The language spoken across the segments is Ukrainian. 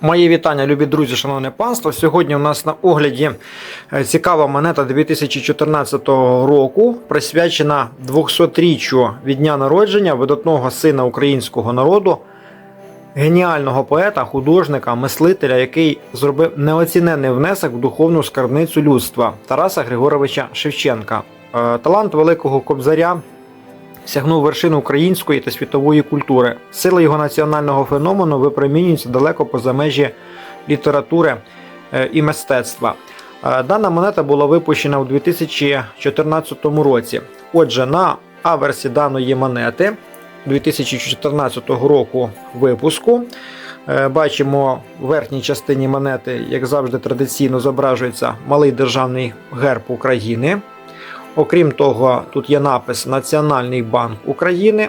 Мої вітання, любі друзі, шановне панство. Сьогодні у нас на огляді е, цікава монета 2014 року, присвячена 200-річчю від дня народження видатного сина українського народу, геніального поета, художника, мислителя, який зробив неоціненний внесок в духовну скарбницю людства Тараса Григоровича Шевченка. Е, Талант великого кобзаря сягнув вершин української та світової культури. Сила його національного феномену випромінюється далеко поза межі літератури е, і мистецтва. Е, Дана монета була випущена у 2014 році. Отже, на аверсі даної монети 2014 року випуску. е, Бачимо в верхній частині монети, як завжди, традиційно зображується малий державний герб України. Окрім того, тут є напис Національний банк України,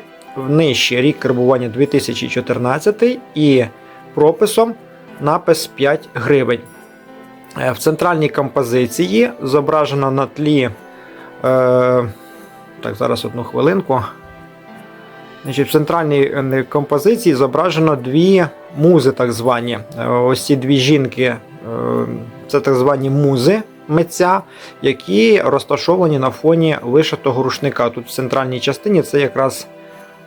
нижче рік карбування 2014 і прописом напис 5 гривень. Е, В центральній композиції зображено на тлі. Е, так, зараз одну хвилинку. Значить, в центральній е, композиції зображено дві музи, так звані. Е, Ось ці дві жінки, це так звані музи митця, які розташовані на фоні вишитого рушника. Тут в центральній частині це якраз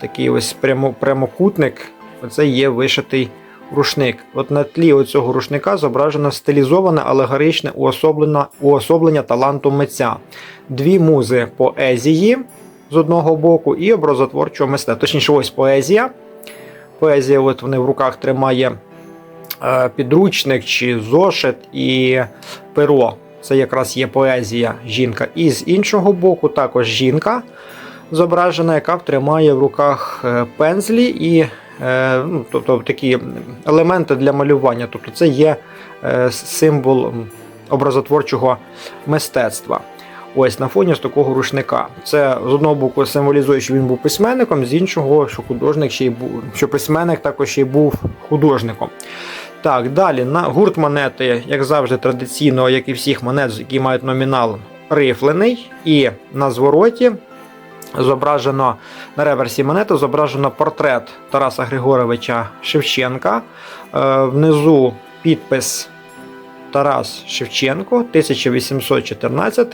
такий ось прямо, прямокутник. Оце є вишитий рушник. От на тлі оцього рушника зображено стилізоване алегоричне уособлення, уособлення таланту митця. Дві музи поезії з одного боку і образотворчого мистецтва. Точніше, ось поезія. Поезія, от вони в руках тримає е, підручник чи зошит і перо. Це якраз є поезія жінка. І з іншого боку, також жінка зображена, яка тримає в руках е, пензлі і е, ну, тобто, такі елементи для малювання. Тобто це є е, символ образотворчого мистецтва. Ось на фоні з такого рушника. Це з одного боку символізує, що він був письменником, з іншого, що художник ще й був, що письменник також ще й був художником. Так, далі на гурт монети, як завжди, традиційно, як і всіх монет, які мають номінал рифлений, і на звороті зображено на реверсі монети зображено портрет Тараса Григоровича Шевченка. Е, внизу підпис Тарас Шевченко 1814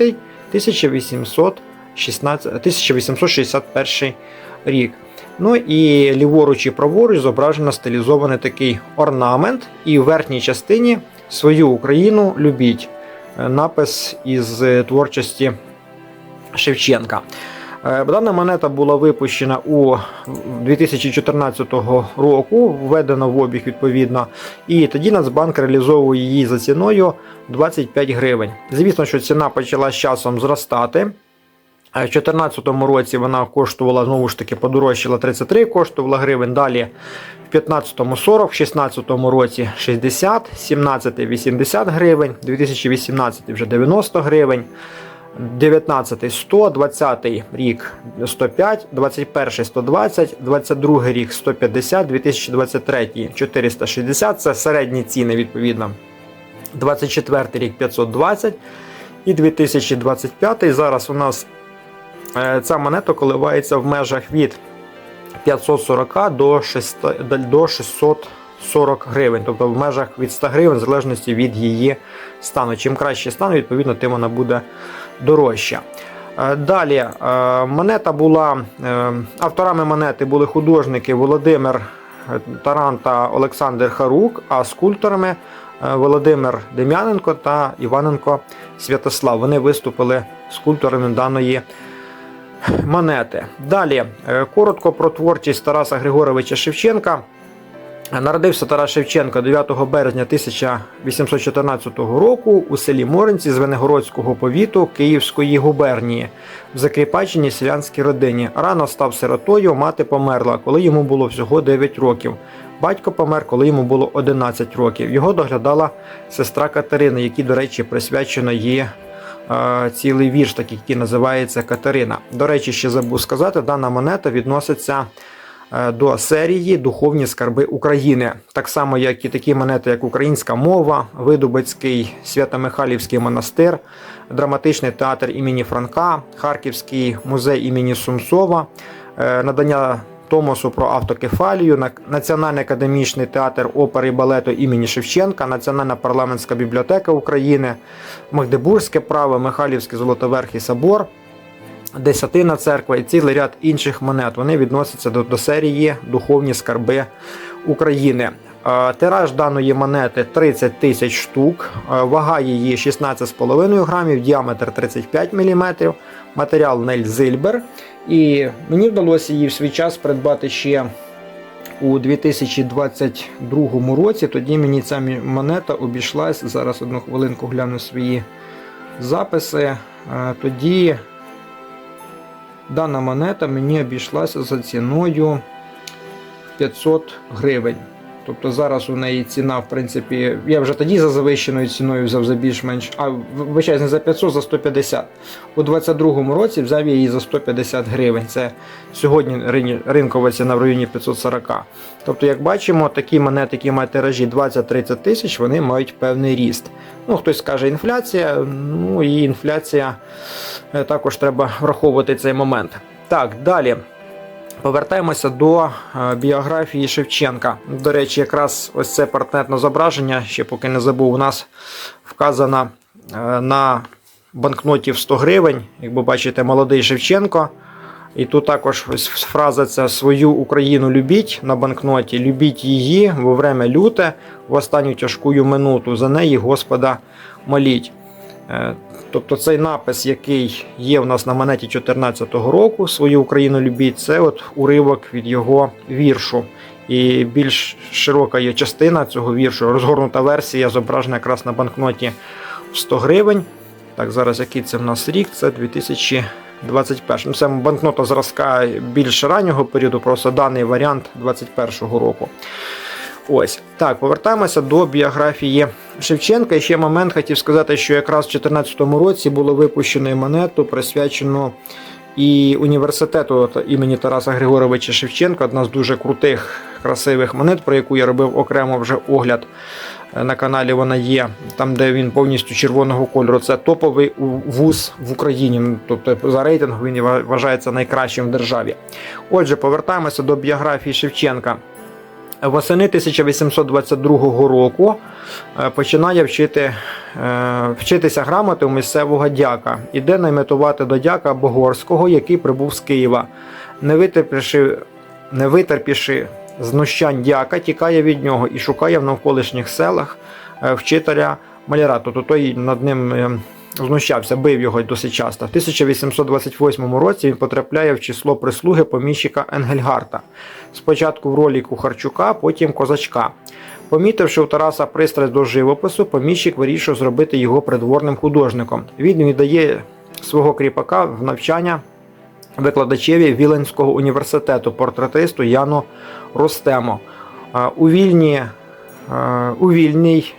1816, 1861 рік. Ну і ліворуч і праворуч зображено стилізований такий орнамент, і в верхній частині свою Україну любіть. Е, Напис із е, творчості Шевченка. Е, Дана монета була випущена у 2014 року, введена в обіг відповідно, і тоді Нацбанк реалізовує її за ціною 25 гривень. Звісно, що ціна почала з часом зростати. Е, В 2014 році вона коштувала знову ж таки подорожчала 33, коштувала гривень. Далі в 15-му 40, в 2016 році 60, 17 80 гривень, 2018 вже 90 гривень. 19 100, 20 рік 105, 21 120, 22 рік 150, 2023 460, це середні ціни відповідно. 24 рік 520 і 2025 зараз у нас ця монета коливається в межах від 540 до 640 гривень, тобто в межах від 100 гривень, в залежності від її стану. Чим краще стан, відповідно, тим вона буде дорожча. Е, Далі е, монета була е, авторами монети були художники Володимир Таран та Олександр Харук, а скульпторами е, Володимир Дем'яненко та Іваненко Святослав. Вони виступили скульпторами даної монети. Далі е, коротко про творчість Тараса Григоровича Шевченка. Народився Тарас Шевченко 9 березня 1814 року у селі Моринці Венегородського повіту Київської губернії в закріпаченій селянській родині. Рано став сиротою, мати померла, коли йому було всього 9 років. Батько помер, коли йому було 11 років. Його доглядала сестра Катерина, якій, до речі, присвячено є е, цілий вірш, такий, який називається Катерина. До речі, ще забув сказати, дана монета відноситься е, до серії Духовні скарби України, так само, як і такі монети, як Українська мова, Видубицький Свято-Михайлівський монастир, драматичний театр імені Франка, Харківський музей імені Сумсова, е, надання Томосу про автокефалію, на- Національний академічний театр опери і балету імені Шевченка, Національна парламентська бібліотека України, Магдебурзьке право, Михайлівський Золотоверхий собор, Десятина церква і цілий ряд інших монет. Вони відносяться до, до серії Духовні скарби України. Е, Тираж даної монети 30 тисяч штук, е, вага її 16,5 грамів, діаметр 35 мм, матеріал Нель Зильбер. І мені вдалося її в свій час придбати ще у 2022 році. Тоді мені ця монета обійшлась. Зараз одну хвилинку гляну свої записи. Е, Тоді дана монета мені обійшлася за ціною 500 гривень. Тобто зараз у неї ціна, в принципі, я вже тоді за завищеною ціною взяв за більш-менш, а вибачаюсь, за 500, за 150. У 22-му році взяв її за 150 гривень. Це сьогодні ринкова ціна в районі 540. Тобто, як бачимо, такі монети, які мають тиражі 20-30 тисяч, вони мають певний ріст. Ну, хтось скаже інфляція, ну і інфляція е, також треба враховувати цей момент. Так, далі. Повертаємося до е, біографії Шевченка. До речі, якраз ось це портретне зображення, ще поки не забув, у нас вказано е, на банкноті в 100 гривень. Як ви бачите, молодий Шевченко. І тут також ось фраза ця свою Україну любіть на банкноті, любіть її во время люте, в останню тяжку минуту. За неї Господа моліть. Тобто цей напис, який є в нас на монеті 2014 року, свою Україну любіть, це от уривок від його віршу. І більш широка є частина цього віршу, розгорнута версія, зображена якраз на банкноті в 100 гривень. Так, зараз який це в нас рік? Це 2021. Ну, Це банкнота зразка більш раннього періоду, просто даний варіант 2021 року. Ось так, повертаємося до біографії Шевченка. І ще момент хотів сказати, що якраз в 2014 році було випущено монету, присвячену і університету імені Тараса Григоровича Шевченка. Одна з дуже крутих, красивих монет, про яку я робив окремо вже огляд. Е, На каналі вона є, там, де він повністю червоного кольору. Це топовий вуз в Україні. Ну, Тобто за рейтингом він ва- вважається найкращим в державі. Отже, повертаємося до біографії Шевченка. Восени 1822 року е, починає вчити, е, вчитися грамоти у місцевого дяка. Іде найметувати до дяка Богорського, який прибув з Києва. Не витерпівши, не витерпівши знущань дяка, тікає від нього і шукає в навколишніх селах е, вчителя маляра. Тобто той над ним знущався, бив його досить часто. В 1828 році він потрапляє в число прислуги поміщика Енгельгарта. Спочатку в ролі Кухарчука, потім козачка. Помітивши у Тараса пристрасть до живопису, поміщик вирішив зробити його придворним художником. Він віддає свого кріпака в навчання викладачеві Віленського університету, портретисту Яну Ростемо. У вільні, у вільній,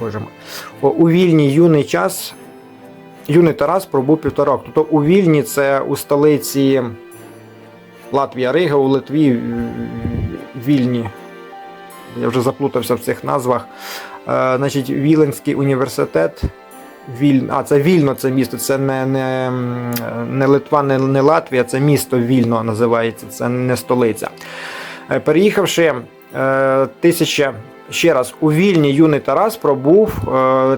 боже мой, у вільній юний час юний Тарас пробув півтора року. Тобто у вільні це у столиці Латвія, Рига, у Литві Вільні. Я вже заплутався в цих назвах. Е, значить, Віленський університет. Віль... А, це Вільно, це місто. Це не, не, не Литва, не, не Латвія, це місто Вільно називається, це не столиця. Е, Переїхавши е, тисяча. Ще раз, у Вільні юний Тарас пробув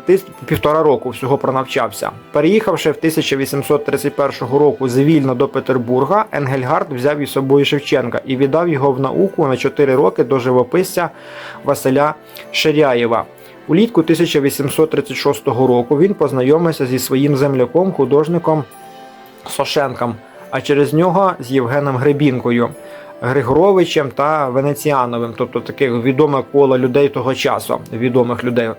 е, півтора року, всього пронавчався. Переїхавши в 1831 року з Вільно до Петербурга, Енгельгард взяв із собою Шевченка і віддав його в науку на 4 роки до живописця Василя Ширяєва. Улітку 1836 року він познайомився зі своїм земляком, художником Сошенком, а через нього з Євгеном Гребінкою, Григоровичем та Венеціановим, тобто таких відоме коло людей того часу, відомих людей.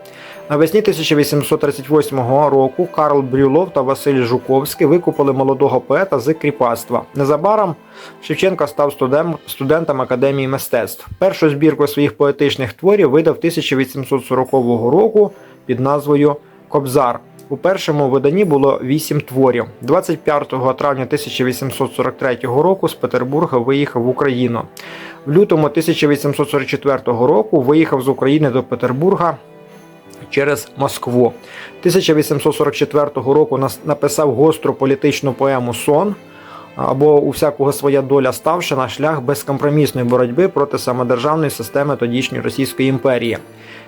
Навесні 1838 року Карл Брюлов та Василь Жуковський викупили молодого поета з кріпацтва. Незабаром Шевченко став студентом Академії мистецтв. Першу збірку своїх поетичних творів видав 1840 року під назвою Кобзар. У першому виданні було вісім творів. 25 травня 1843 року з Петербурга виїхав в Україну. В лютому 1844 року виїхав з України до Петербурга через Москву. 1844 року написав гостру політичну поему Сон. або у всякого своя доля ставши на шлях безкомпромісної боротьби проти самодержавної системи тодішньої Російської імперії.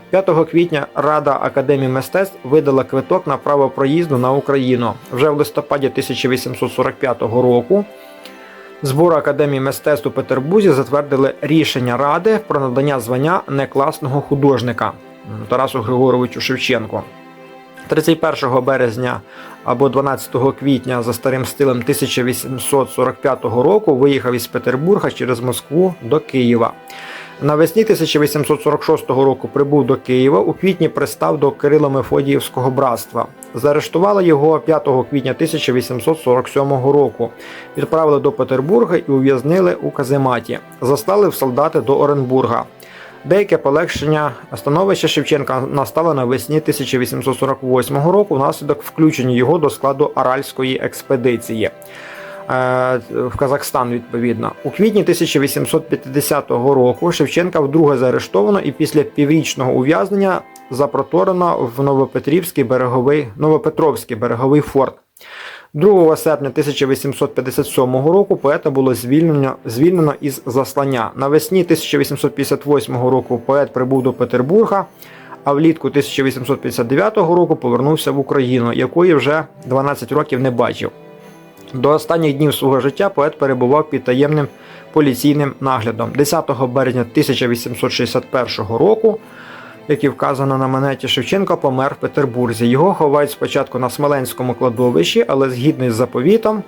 5 квітня Рада Академії мистецтв видала квиток на право проїзду на Україну. Вже в листопаді 1845 року збори Академії мистецтв у Петербурзі затвердили рішення Ради про надання звання некласного художника Тарасу Григоровичу Шевченку. 31 березня або 12 квітня за старим стилем 1845 року виїхав із Петербурга через Москву до Києва. Навесні 1846 року прибув до Києва. У квітні пристав до Кирило-Мефодіївського братства. Заарештували його 5 квітня 1847 року. Відправили до Петербурга і ув'язнили у казематі. Заслали в солдати до Оренбурга. Деяке полегшення становища Шевченка настало навесні 1848 року внаслідок включення його до складу Аральської експедиції. Е, В Казахстан, відповідно, у квітні 1850 року Шевченка вдруге заарештовано і після піврічного ув'язнення запроторено в Новопетрівський береговий Новопетровський береговий форт. 2 серпня 1857 року поета було звільнено, звільнено із заслання. Навесні 1858 року поет прибув до Петербурга, а влітку 1859 року повернувся в Україну, якої вже 12 років не бачив. До останніх днів свого життя поет перебував під таємним поліційним наглядом. 10 березня 1861 року, як і вказано на монеті, Шевченко помер в Петербурзі. Його ховають спочатку на Смоленському кладовищі, але згідно з заповітом,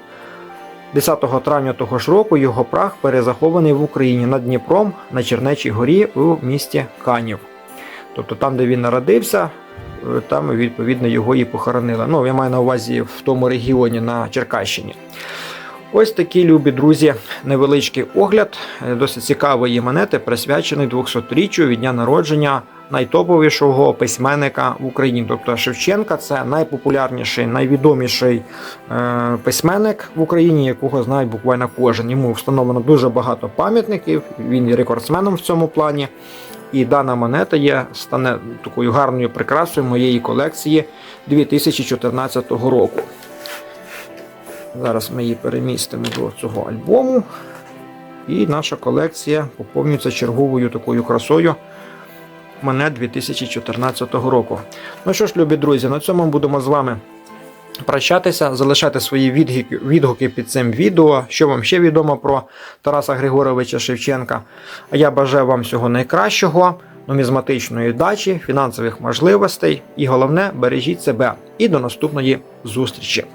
10 травня того ж року його прах перезахований в Україні над Дніпром на Чернечій горі у місті Канів. Тобто там, де він народився, там відповідно його і похоронили. Ну, я маю на увазі в тому регіоні на Черкащині. Ось такий, любі друзі, невеличкий огляд е, досить цікавої монети, присвячений 200-річчю від дня народження найтоповішого письменника в Україні. Тобто Шевченка це найпопулярніший, найвідоміший е, письменник в Україні, якого знає буквально кожен. Йому встановлено дуже багато пам'ятників. Він є рекордсменом в цьому плані. І дана монета є стане такою гарною прикрасою моєї колекції 2014 року. Зараз ми її перемістимо до цього альбому. І наша колекція поповнюється черговою такою красою монет 2014 року. Ну що ж, любі друзі, на цьому будемо з вами прощатися, залишати свої відгуки, відгуки під цим відео, що вам ще відомо про Тараса Григоровича Шевченка. А я бажаю вам всього найкращого, нумізматичної дачі, фінансових можливостей і головне, бережіть себе. І до наступної зустрічі!